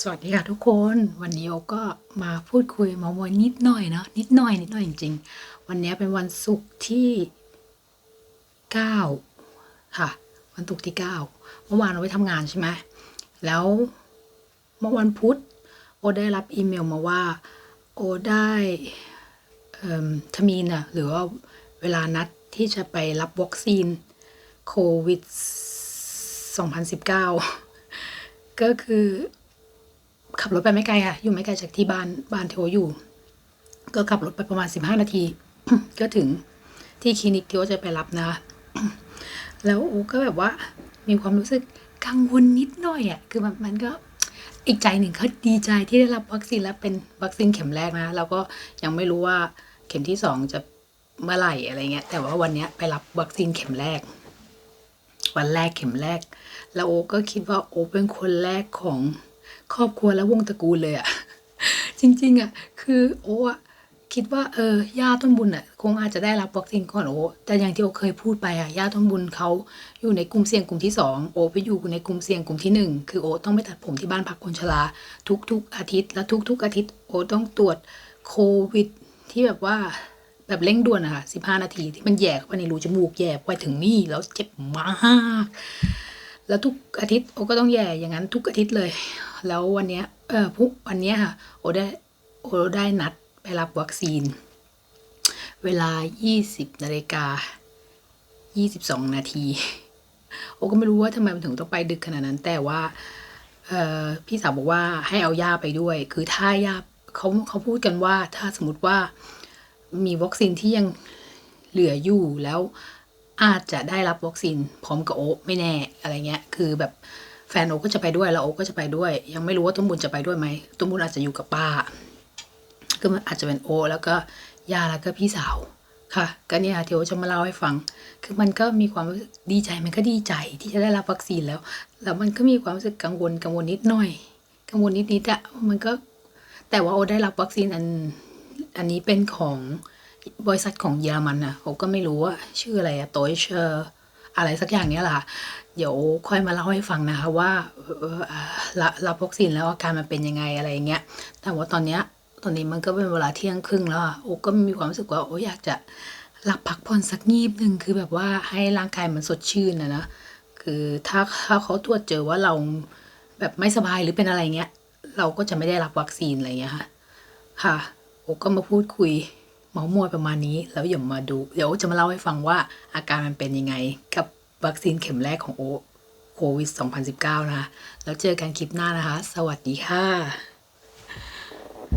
สวัสดีค่ะทุกคนวันนี้โอก็มาพูดคุยมามอยนิดหน่อยเนาะนิดหน่อยนิดหน่อยจริงๆ วันนี้เป็นวันศุกร์ที่เก้าค่ะ วันศุกร์ที่เก้าเมื่อวานเราไปทำงานใช่ไหมแล้วเมื่อวันพุธโอได้รับอีเมลมาว่า โอได้ทมีนอะหรือว่าเวลานัดที่จะไปรับวัคซีนโควิด 2019 ก็คือ ขับรถไปไม่ไกลค่ะ อยู่ไม่ไกลจากที่บ้านบ้านที่โออยู่ ก็ขับรถไปประมาณสิบห้านาที ก็ถึงที่คลินิกที่โอจะไปรับนะคะแล้วโอก็แบบว่ามีความรู้สึกกังวลนิดหน่อยอะ่ะ คือมันมันก็อีกใจหนึ่งก็ดีใจที่ได้รับวัคซีนแล้วเป็นวัคซีนเข็มแรกนะแล้วก็ยังไม่รู้ว่าเข็มที่สองจะเมื่อไหร่อะไรเงี้ย แต่ว่าวันนี้ไปรับวัคซีนเข็มแรก วันแรกเข็มแรก แล้วโอก็คิดว่าโอเป็นคนแรกของ ครอบครัวและวงตระกูลเลยอะจริง ๆอะคือโออะคิดว่าเออย่าต้นบุญอะคงอาจจะได้รับวัคซีนก่อนโอ้แต่อย่างที่โอเคยพูดไปอะย่าต้นบุญเขาอยู่ในกลุ่มเสี่ยงกลุ่มที่สองโอไปอยู่ในกลุ่มเสี่ยงกลุ่มที่หนึ่งคือโอต้องไปตัดผมที่บ้านพักคนชรา ทุกๆ อาทิตย์ และทุก ๆ อาทิตย์โอต้องตรวจโควิด ที่แบบว่าแบบเร่งด่วนอะค่ะสิบห้านาทีที่มันแยกเข้าไปในรูจมูกแยกไปถึงนี่แล้วเจ็บมาก แล้วทุกอาทิตย์โอก็ต้องแย่อย่างนั้นทุกอาทิตย์เลย แล้ววันเนี้ยเออพุวันเนี้ยค่ะโอได้โอได้นัดไปรับวัคซีน เวลา 20นาฬิกา22 นาที โอก็ไม่รู้ว่าทำไมมันถึงต้องไปดึกขนาดนั้น แต่ว่าเออพี่สาวบอกว่าให้เอาย่าไปด้วย คือถ้าย่าเขาเขาพูดกันว่าถ้าสมมติว่ามีวัคซีนที่ยังเหลืออยู่แล้ว อาจจะได้รับวัคซีนพร้อมกับโอ๊ไม่แน่อะไรเงี้ย คือแบบแฟนโอ๊ก็จะไปด้วยแล้วโอ๊ก็จะไปด้วย ยังไม่รู้ว่าต้นบุญจะไปด้วยไหมต้นบุญอาจจะอยู่กับป้า ก็มันอาจจะเป็นโอ๊แล้วก็ยาแล้วก็พี่สาวค่ะก็เนี่ยค่ะที่โอ๊คจะมาเล่าให้ฟัง คือมันก็มีความดีใจมันก็ดีใจที่จะได้รับวัคซีนแล้ว แล้วมันก็มีความรู้สึกกังวลกังวลนิดหน่อย กังวลนิดนิดอะมันก็แต่ว่าโอได้รับวัคซีนอันอันนี้เป็นของ บริษัทของเยอรมันนะผมก็ไม่รู้ว่าชื่ออะไรอะโตยเชอร์อะไรสักอย่างเนี้ยแหละค่ะเดี๋ยวค่อยมาเล่าให้ฟังนะคะว่าเอ่อเรับรับวัคซีนแล้วอาการมันเป็นยังไงอะไรเงี้ย แต่ว่าตอนเนี้ยตอนนี้มันก็เป็นเวลาเที่ยงครึ่งแล้วอะโอ้ก็มีความรู้สึกว่าโอ้อยากจะหลับพักผ่อนสักงีบหนึ่งคือแบบว่าให้ร่างกายมันสดชื่นนะนะคือถ้าถ้าเขาตรวจเจอว่าเราแบบไม่สบายหรือเป็นอะไรเงี้ย เราก็จะไม่ได้รับวัคซีนอะไรเงี้ยค่ะ ค่ะโอ้ก็มาพูดคุย เมามวยประมาณนี้ แล้วเดี๋ยวมาดู เดี๋ยวจะมาเล่าให้ฟังว่าอาการมันเป็นยังไง กับวัคซีนเข็มแรกของโอโควิด 2019 นะคะ แล้วเจอกันคลิปหน้านะคะ สวัสดีค่ะ